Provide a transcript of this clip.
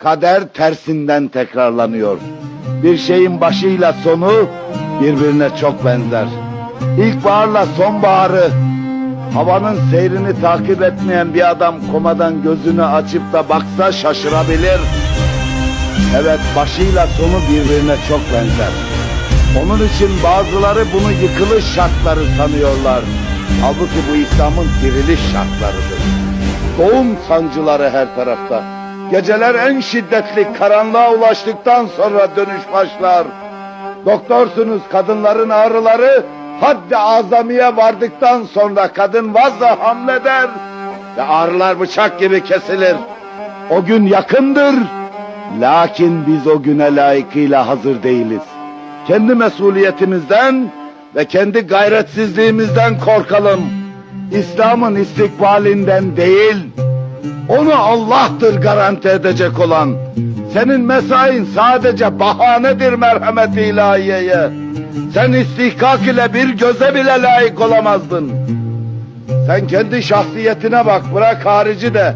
kader tersinden tekrarlanıyor. Bir şeyin başıyla sonu birbirine çok benzer. İlkbaharla sonbaharı, havanın seyrini takip etmeyen bir adam komadan gözünü açıp da baksa şaşırabilir. Evet başıyla sonu birbirine çok benzer. Onun için bazıları bunu yıkılış şartları sanıyorlar. Halbuki bu İslam'ın diriliş şartlarıdır. Doğum sancıları her tarafta. Geceler en şiddetli karanlığa ulaştıktan sonra dönüş başlar. Doktorsunuz kadınların ağrıları haddi azamiye vardıktan sonra kadın vazla hamleder ve ağrılar bıçak gibi kesilir. O gün yakındır. Lakin biz o güne layıkıyla hazır değiliz. Kendi mesuliyetimizden ve kendi gayretsizliğimizden korkalım. İslam'ın istikbalinden değil, onu Allah'tır garanti edecek olan. Senin mesain sadece bahanedir merhamet ilahiyeye. Sen istihkak ile bir göze bile layık olamazdın. Sen kendi şahsiyetine bak bırak harici de.